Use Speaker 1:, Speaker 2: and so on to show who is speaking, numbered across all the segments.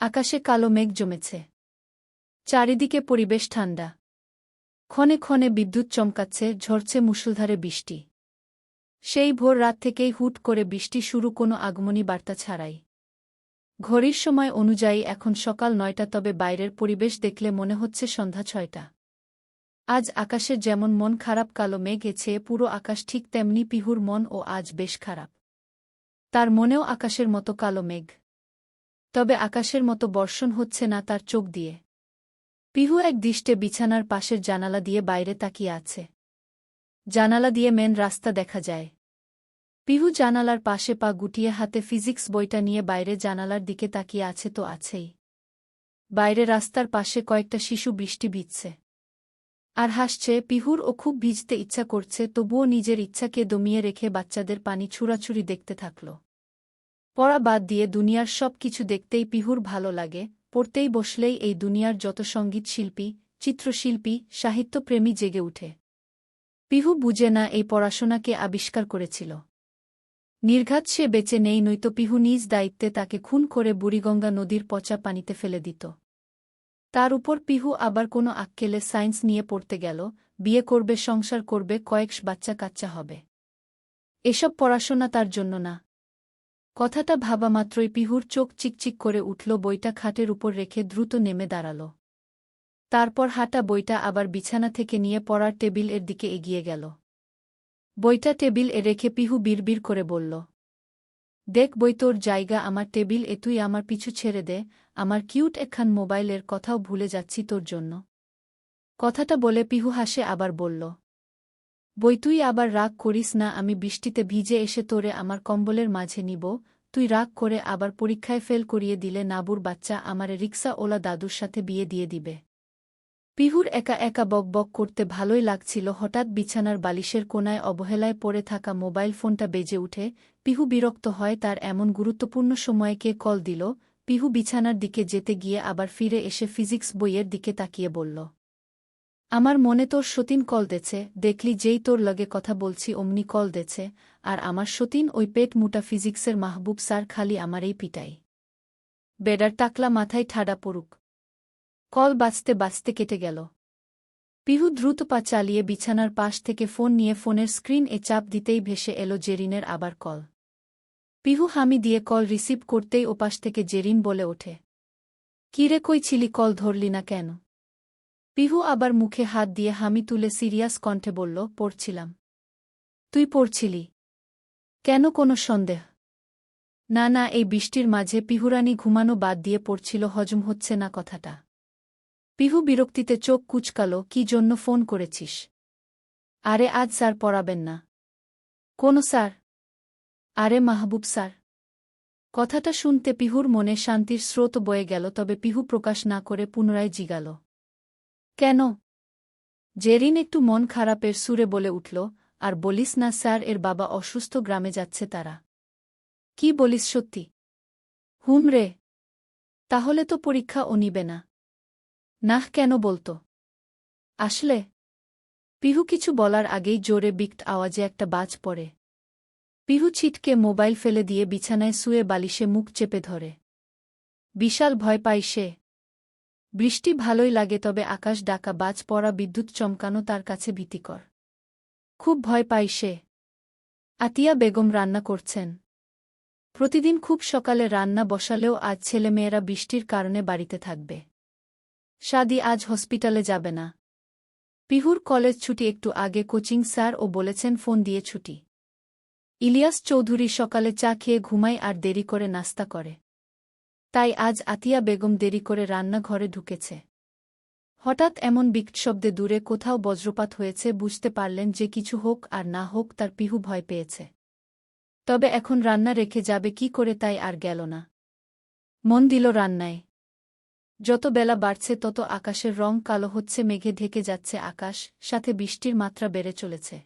Speaker 1: আকাশে কালো মেঘ জমেছে। চারিদিকে পরিবেশ ঠান্ডা। ক্ষণে ক্ষণে বিদ্যুৎ চমকাচ্ছে, ঝরছে মুষলধারে বৃষ্টি। সেই ভোর রাত থেকেই হুট করে বৃষ্টি শুরু কোনো আগমনী বার্তা ছাড়াই। ঘড়ির সময় অনুযায়ী এখন সকাল নয়টা, তবে বাইরের পরিবেশ দেখলে মনে হচ্ছে সন্ধ্যা ছয়টা। আজ আকাশের যেমন মন খারাপ, কালো মেঘ, এছে পুরো আকাশ ঠিক তেমনি পিহুর মন ও আজ বেশ খারাপ। তার মনেও আকাশের মতো কালো মেঘ। তবে আকাশের মতো বর্ষণ হচ্ছে না তার চোখ দিয়ে। পিহু এক দৃষ্টে বিছানার পাশের জানালা দিয়ে বাইরে তাকিয়ে আছে। জানালা দিয়ে মেন রাস্তা দেখা যায়। পিহু জানালার পাশে পা গুটিয়ে হাতে ফিজিক্স বইটা নিয়ে বাইরে জানালার দিকে তাকিয়ে আছে তো আছেই। বাইরে রাস্তার পাশে কয়েকটা শিশু বৃষ্টি ভিজছে আর হাসছে, পিহুর ও খুব ভিজতে ইচ্ছা করছে, তবুও নিজের ইচ্ছাকে দমিয়ে রেখে বাচ্চাদের পানি ছুড়াছুড়ি দেখতে থাকল। পড়া বাদ দিয়ে দুনিয়ার সব কিছু দেখতেই পিহুর ভালো লাগে, পড়তেই বসলেই এই দুনিয়ার যত সংগীত শিল্পী, চিত্রশিল্পী, সাহিত্যপ্রেমী জেগে উঠে। পিহু বুঝে না এই পড়াশোনাকে আবিষ্কার করেছিল। নির্ঘাত সে বেঁচে নেই নয়তো পিহু নিজ দায়িত্বে তাকে খুন করে বুড়িগঙ্গা নদীর পচা পানিতে ফেলে দিত। তার উপর পিহু আবার কোনো আক্কেলে সায়েন্স নিয়ে পড়তে গেল, বিয়ে করবে, সংসার করবে, কয়েক বাচ্চা কাচ্চা হবে। এসব পড়াশোনা তার জন্য না কথাটা ভাবা মাত্রই পিহুর চোখ চিকচিক করে উঠল, বইটা খাটের উপর রেখে দ্রুত নেমে দাঁড়াল। তারপর হাঁটা বইটা আবার বিছানা থেকে নিয়ে পড়ার টেবিলের দিকে এগিয়ে গেল। বইটা টেবিল এ রেখে পিহু বিড়বিড় করে বলল, দেখ বই, তোর জায়গা আমার টেবিল এ, তুই আমার পিছু ছেড়ে দে, আমার কিউট একখান মোবাইলের কথাও ভুলে যাচ্ছি তোর জন্য। কথাটা বলে পিহু হাসে আবার বলল বই তুই আবার রাগ করিস না, আমি বৃষ্টিতে ভিজে এসে তোরে আমার কম্বলের মাঝে নিব। তুই রাগ করে আবার পরীক্ষায় ফেল করিয়ে দিলে নাবুর বাচ্চা আমারে রিক্সা ওলা দাদুর সাথে বিয়ে দিয়ে দিবে। পিহুর একা একা বকবক করতে ভালোই লাগছিল, হঠাৎ বিছানার বালিশের কোনায় অবহেলায় পড়ে থাকা মোবাইল ফোনটা বেজে উঠে। পিহু বিরক্ত হয়, তার এমন গুরুত্বপূর্ণ সময়ে কে কল দিল? পিহু বিছানার দিকে যেতে গিয়ে আবার ফিরে এসে ফিজিক্স বইয়ের দিকে তাকিয়ে বলল আমার মনে তোর সতীন কল দেছে, দেখলি যেই তোর লগে কথা বলছি অমনি কল দেছে, আর আমার সতীন ওই পেট মুটা ফিজিক্সের মাহবুব স্যার খালি আমারই পিটাই বেডার টাকলা মাথায় ঠাডা পড়ুক। কল বাঁচতে বাঁচতে কেটে গেল। পিহু দ্রুত পা চালিয়ে বিছানার পাশ থেকে ফোন নিয়ে ফোনের স্ক্রিন এ চাপ দিতেই ভেসে এলো জেরিনের আবার কল। পিহু হামি দিয়ে কল রিসিভ করতেই ওপাশ থেকে জেরিন বলে ওঠে। কিরে কই ছিলি? কল ধরলি না কেন? পিহু আবার মুখে হাত দিয়ে হামি তুলে সিরিয়াস কণ্ঠে বলল, পড়ছিলাম। তুই পড়ছিলি? কেন কোনো সন্দেহ? না না, এই বৃষ্টির মাঝে পিহুরানি ঘুমানো বাদ দিয়ে পড়ছিল, হজম হচ্ছে না কথাটা। পিহু বিরক্তিতে চোখ কুচকাল, কি জন্য ফোন করেছিস? আরে, আজ স্যার পড়াবেন না। কোন স্যার? আরে, মাহবুব স্যার। কথাটা শুনতে পিহুর মনে শান্তির স্রোত বয়ে গেল, তবে পিহু প্রকাশ না করে পুনরায় জিগাল। কেন? জেরিন একটু মন খারাপের সুরে বলে উঠল, আর বলিস না স্যার, এর বাবা অসুস্থ গ্রামে যাচ্ছে তারা। কি বলিস সত্যি? হুম রে। তাহলে তো পরীক্ষা ও নিবে না। নাহ, কেন বলতো? আসলে? পিহু কিছু বলার আগেই জোরে বিক্ট আওয়াজে একটা বাজ পড়ে। পিহু ছিটকে মোবাইল ফেলে দিয়ে বিছানায় শুয়ে বালিশে মুখ চেপে ধরে। বিশাল ভয় পায় সে। বৃষ্টি ভালোই লাগে তবে আকাশ ডাকা বাজ পড়া বিদ্যুৎ চমকানো তার কাছে ভীতিকর। খুব ভয় পায় সে। আতিয়া বেগম রান্না করছেন। প্রতিদিন খুব সকালে রান্না বসালেও আজ ছেলেমেয়েরা বৃষ্টির কারণে বাড়িতে থাকবে। সাদি আজ হসপিটালে যাবে না। পিহুর কলেজ ছুটি একটু আগে কোচিং স্যার ও বলেছেন ফোন দিয়ে ছুটি। ইলিয়াস চৌধুরী সকালে চা খেয়ে ঘুমায় আর দেরি করে নাস্তা করে। তাই আজ আতিয়া বেগম দেরি করে রান্নাঘরে ঢুকেছে। হঠাৎ এমন বিক্ট শব্দে দূরে কোথাও বজ্রপাত হয়েছে, বুঝতে পারলেন যে কিছু হোক আর না হোক তার পিহু ভয় পেয়েছে। তবে এখন রান্না রেখে যাবে কি করে তাই আর গেল না। মন দিল রান্নায়। যত বেলা বাড়ছে তত আকাশের রং কালো হচ্ছে, মেঘে ঢেকে যাচ্ছে আকাশ, সাথে বৃষ্টির মাত্রা বেড়ে চলেছে।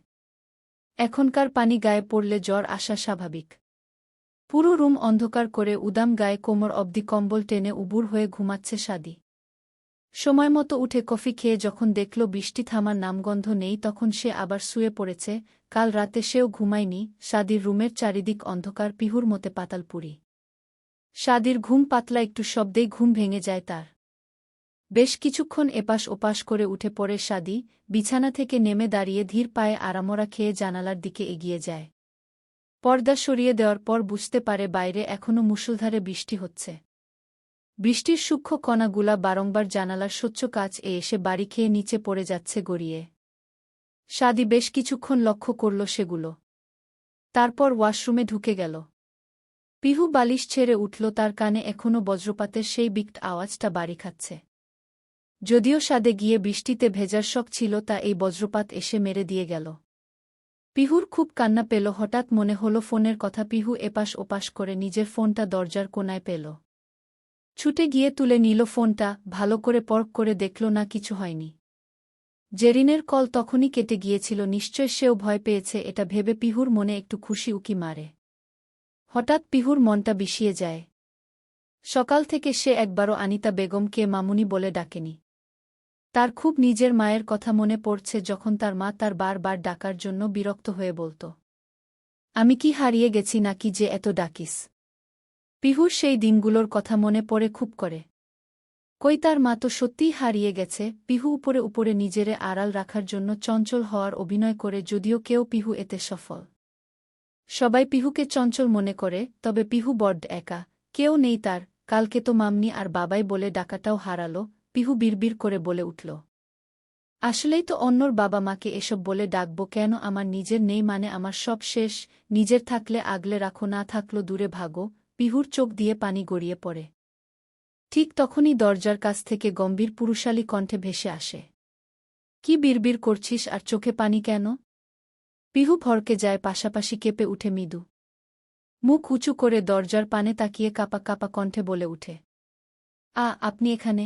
Speaker 1: এখনকার পানি গায়ে পড়লে জ্বর আসা স্বাভাবিক। পুরো রুম অন্ধকার করে উদাম গায়ে কোমর অবধি কম্বল টেনে উবুর হয়ে ঘুমাচ্ছে সাদি। সময়মতো উঠে কফি খেয়ে যখন দেখল বৃষ্টি থামার নামগন্ধ নেই তখন সে আবার শুয়ে পড়েছে, কাল রাতে সেও ঘুমায়নি, সাদির রুমের চারিদিক অন্ধকার পিহুর মতে পাতালপুরি। সাদির ঘুম পাতলা একটু শব্দেই ঘুম ভেঙে যায় তার। বেশ কিছুক্ষণ এপাশ ওপাশ করে উঠে পড়ে সাদি, বিছানা থেকে নেমে দাঁড়িয়ে ধীর পায়ে আরামরা খেয়ে জানালার দিকে এগিয়ে যায়। পর্দা সরিয়ে দেওয়ার পর বুঝতে পারে বাইরে এখনও মুষলধারে বৃষ্টি হচ্ছে। বৃষ্টির সূক্ষ্ম কণাগুলা বারংবার জানালার স্বচ্ছ কাচ এ এসে বাড়ি খেয়ে নিচে পড়ে যাচ্ছে গড়িয়ে। সাদি বেশ কিছুক্ষণ লক্ষ্য করল সেগুলো। তারপর ওয়াশরুমে ঢুকে গেল। পিহু বালিশ ছেড়ে উঠল তার কানে এখনও বজ্রপাতের সেই বিক্ট আওয়াজটা বাড়ি খাচ্ছে। যদিও সাদে গিয়ে বৃষ্টিতে ভেজার শখ ছিল তা এই বজ্রপাত এসে মেরে দিয়ে গেল। পিহুর খুব কান্না পেল, হঠাৎ মনে হল ফোনের কথা পিহু এপাশ ওপাশ করে নিজের ফোনটা দরজার কোনায় পেল। ছুটে গিয়ে তুলে নিল ফোনটা, ভালো করে পর্ক করে দেখল না কিছু হয়নি। জেরিনের কল তখনই কেটে গিয়েছিল, নিশ্চয় সেও ভয় পেয়েছে, এটা ভেবে পিহুর মনে একটু খুশি উকি মারে। হঠাৎ পিহুর মনটা বিষিয়ে যায়। সকাল থেকে সে একবারও আনিতা বেগমকে মামুনি বলে ডাকেনি। তার খুব নিজের মায়ের কথা মনে পড়ছে যখন তার মা তার বারবার ডাকার জন্য বিরক্ত হয়ে বলত, আমি কি হারিয়ে গেছি নাকি যে এত ডাকিস? পিহুর সেই দিনগুলোর কথা মনে পড়ে খুব করে। কই তার মা তো সত্যিই হারিয়ে গেছে। পিহু উপরে উপরে নিজেরে আড়াল রাখার জন্য চঞ্চল হওয়ার অভিনয় করে যদিও কেউ পিহু এতে সফল। সবাই পিহুকে চঞ্চল মনে করে, তবে পিহু বড্ড একা। কেউ নেই তার, কালকে তো মামনি আর বাবাই বলে ডাকাটাও হারালো। পিহু বিড়বিড় করে বলে উঠল, আসলেই তো অন্যর বাবা মাকে এসব বলে ডাকব কেন? আমার নিজের নেই মানে আমার সব শেষ। নিজের থাকলে আগলে রাখো, না থাকল দূরে ভাগো। পিহুর চোখ দিয়ে পানি গড়িয়ে পড়ে। ঠিক তখনই দরজার কাছ থেকে গম্ভীর পুরুষালী কণ্ঠে ভেসে আসে, কি বিড়বিড় করছিস আর চোখে পানি কেন? পিহু ভরকে যায়, পাশাপাশি কেঁপে উঠে মৃদু। মুখ উঁচু করে দরজার পানে তাকিয়ে কাপা কাপা কণ্ঠে বলে উঠে, আ, আপনি এখানে?